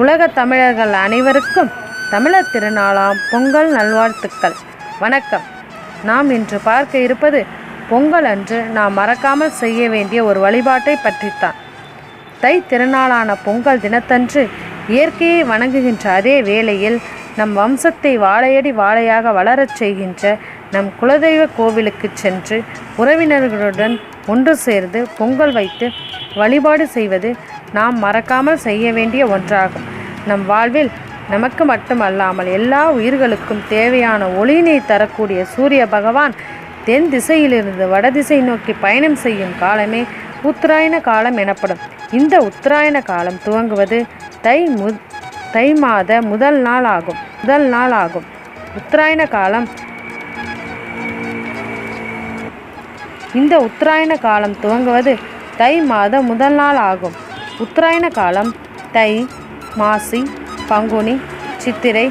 உலக தமிழர்கள் அனைவருக்கும் தமிழர் திருநாளாம் பொங்கல் நல்வாழ்த்துக்கள். வணக்கம். நாம் இன்று பார்க்க இருப்பது பொங்கல் அன்று நாம் மறக்காமல் செய்ய வேண்டிய ஒரு வழிபாட்டை பற்றித்தான். தை திருநாளான பொங்கல் தினத்தன்று இயற்கையை வணங்குகின்ற அதே வேளையில் நம் வம்சத்தை வாழையடி வாழையாக வளரச் செய்கின்ற நம் குலதெய்வ கோவிலுக்கு சென்று உறவினர்களுடன் ஒன்று சேர்ந்து பொங்கல் வைத்து வழிபாடு செய்வது நாம் மறக்காமல் செய்ய வேண்டிய ஒன்றாகும். நம் வாழ்வில் நமக்கு மட்டுமல்லாமல் எல்லா உயிர்களுக்கும் தேவையான ஒளியினை தரக்கூடிய சூரிய பகவான் தென் திசையிலிருந்து வடதிசை நோக்கி பயணம் செய்யும் காலமே உத்தராயண காலம் எனப்படும். இந்த உத்தராயண காலம் துவங்குவது தை மு தை மாத முதல் நாள் ஆகும். முதல் நாள் ஆகும். உத்தராயண காலம் இந்த உத்தராயண காலம் துவங்குவது தை மாத முதல் நாள் ஆகும். உத்தராயண காலம் தை மாசி பங்குனி சித்திரை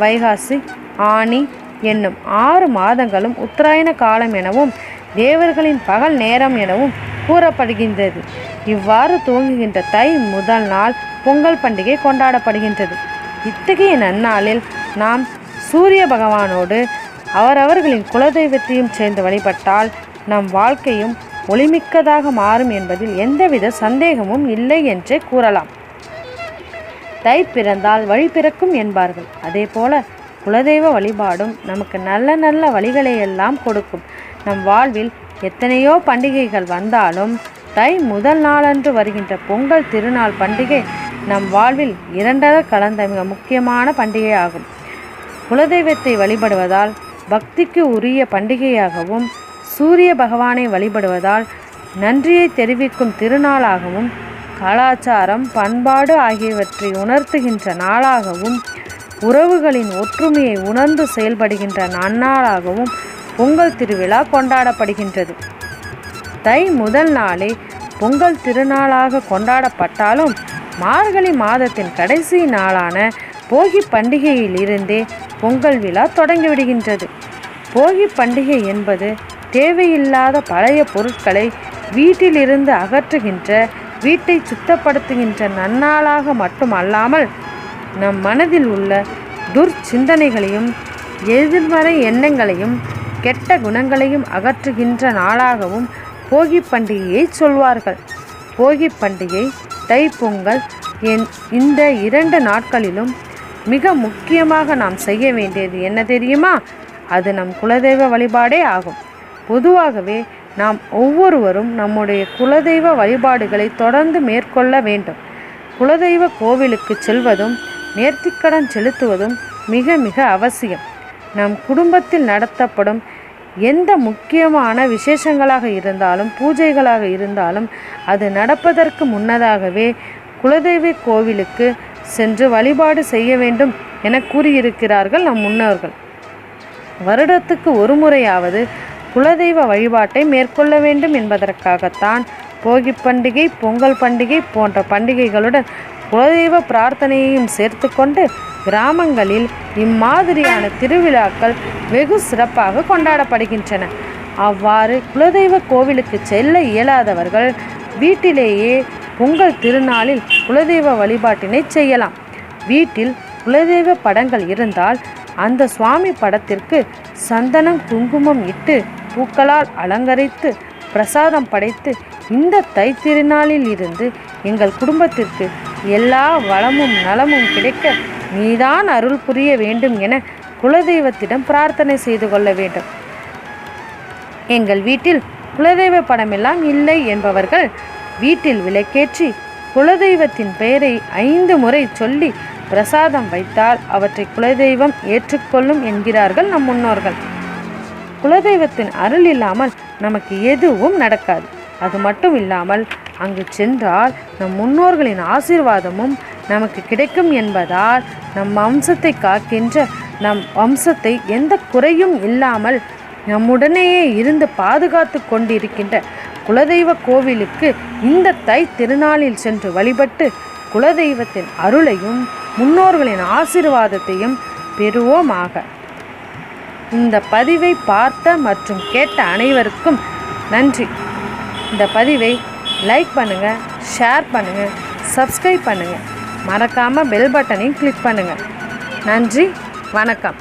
வைகாசி ஆனி என்னும் ஆறு மாதங்களும் உத்தராயண காலம் எனவும் தேவர்களின் பகல் நேரம் எனவும் கூறப்படுகின்றது. இவ்வாறு துவங்குகின்ற தை முதல் நாள் பொங்கல் பண்டிகை கொண்டாடப்படுகின்றது. இத்தகைய நன்னாளில் நாம் சூரிய பகவானோடு அவரவர்களின் குலதெய்வத்தையும் சேர்ந்து வழிபட்டால் நம் வாழ்க்கையும் ஒளிமிக்கதாக மாறும் என்பதில் எந்தவித சந்தேகமும் இல்லை என்றே கூறலாம். தை பிறந்தால் வழி பிறக்கும் என்பார்கள். அதே போல குலதெய்வ வழிபாடும் நமக்கு நல்ல நல்ல வழிகளை எல்லாம் கொடுக்கும். நம் வாழ்வில் எத்தனையோ பண்டிகைகள் வந்தாலும் தை முதல் நாளன்று வருகின்ற பொங்கல் திருநாள் பண்டிகை நம் வாழ்வில் இரண்டர கலந்த மிக முக்கியமான பண்டிகையாகும். குலதெய்வத்தை வழிபடுவதால் பக்திக்கு உரிய பண்டிகையாகவும் சூரிய பகவானை வழிபடுவதால் நன்றியை தெரிவிக்கும் திருநாளாகவும் கலாச்சாரம் பண்பாடு ஆகியவற்றை உணர்த்துகின்ற நாளாகவும் உறவுகளின் ஒற்றுமையை உணர்ந்து செயல்படுகின்ற நன்னாளாகவும் பொங்கல் திருவிழா கொண்டாடப்படுகின்றது. தை முதல் நாளே பொங்கல் திருநாளாக கொண்டாடப்பட்டாலும் மார்கழி மாதத்தின் கடைசி நாளான போகி பண்டிகையில் இருந்தே பொங்கல் விழா தொடங்கிவிடுகின்றது. போகி பண்டிகை என்பது தேவையில்லாத பழைய பொருட்களை வீட்டிலிருந்து அகற்றுகின்ற வீட்டை சுத்தப்படுத்துகின்ற நன்னாளாக மட்டுமல்லாமல் நம் மனதில் உள்ள துர்ச்சிந்தனைகளையும் எதிர்மறை எண்ணங்களையும் கெட்ட குணங்களையும் அகற்றுகின்ற நாளாகவும் போகி பண்டிகையை சொல்வார்கள். போகி பண்டிகை தைப்பொங்கல் என் இந்த இரண்டு நாட்களிலும் மிக முக்கியமாக நாம் செய்ய வேண்டியது என்ன தெரியுமா? அது நம் குலதெய்வ வழிபாடே ஆகும். பொதுவாகவே நாம் ஒவ்வொருவரும் நம்முடைய குலதெய்வ வழிபாடுகளை தொடர்ந்து மேற்கொள்ள வேண்டும். குலதெய்வ கோவிலுக்கு செல்வதும் நேர்த்திக்கடன் செலுத்துவதும் மிக மிக அவசியம். நம் குடும்பத்தில் நடத்தப்படும் எந்த முக்கியமான விசேஷங்களாக இருந்தாலும் பூஜைகளாக இருந்தாலும் அது நடப்பதற்கு முன்னதாகவே குலதெய்வ கோவிலுக்கு சென்று வழிபாடு செய்ய வேண்டும் என கூறியிருக்கிறார்கள் நம் முன்னோர்கள். வருடத்துக்கு ஒரு முறையாவது குலதெய்வ வழிபாட்டை மேற்கொள்ள வேண்டும் என்பதற்காகத்தான் போகி பண்டிகை பொங்கல் பண்டிகை போன்ற பண்டிகைகளுடன் குலதெய்வ பிரார்த்தனையையும் சேர்த்துக்கொண்டு கிராமங்களில் இம்மாதிரியான திருவிழாக்கள் வெகு சிறப்பாக கொண்டாடப்படுகின்றன. அவ்வாறு குலதெய்வ கோவிலுக்கு செல்ல இயலாதவர்கள் வீட்டிலேயே பொங்கல் திருநாளில் குலதெய்வ வழிபாட்டினை செய்யலாம். வீட்டில் குலதெய்வ படங்கள் இருந்தால் அந்த சுவாமி படத்திற்கு சந்தனம் குங்குமம் இட்டு பூக்களால் அலங்கரித்து பிரசாதம் படைத்து இந்த தை திருநாளில் இருந்து எங்கள் குடும்பத்திற்கு எல்லா வளமும் நலமும் கிடைக்க நீதான் அருள் புரிய வேண்டும் என குலதெய்வத்திடம் பிரார்த்தனை செய்து கொள்ள வேண்டும். எங்கள் வீட்டில் குலதெய்வ படமெல்லாம் இல்லை என்பவர்கள் வீட்டில் விளக்கேற்றி குலதெய்வத்தின் பெயரை ஐந்து முறை சொல்லி பிரசாதம் வைத்தால் அவற்றை குலதெய்வம் ஏற்றுக்கொள்ளும் என்கிறார்கள் நம் முன்னோர்கள். குலதெய்வத்தின் அருள் இல்லாமல் நமக்கு எதுவும் நடக்காது. அது மட்டும் இல்லாமல் அங்கு சென்றால் நம் முன்னோர்களின் ஆசீர்வாதமும் நமக்கு கிடைக்கும் என்பதால் நம் வம்சத்தை காக்கின்ற நம் வம்சத்தை எந்த குறையும் இல்லாமல் நம்முடனேயே இருந்து பாதுகாத்து கொண்டிருக்கின்ற குலதெய்வ கோவிலுக்கு இந்த தை திருநாளில் சென்று வழிபட்டு குலதெய்வத்தின் அருளையும் முன்னோர்களின் ஆசீர்வாதத்தையும் பெறுவோமாக. இந்த பதிவை பார்த்த மற்றும் கேட்ட அனைவருக்கும் நன்றி. இந்த பதிவை லைக் பண்ணுங்கள் ஷேர் பண்ணுங்கள் சப்ஸ்கிரைப் பண்ணுங்கள் மறக்காமல் பெல் பட்டனையும் கிளிக் பண்ணுங்கள் நன்றி வணக்கம்.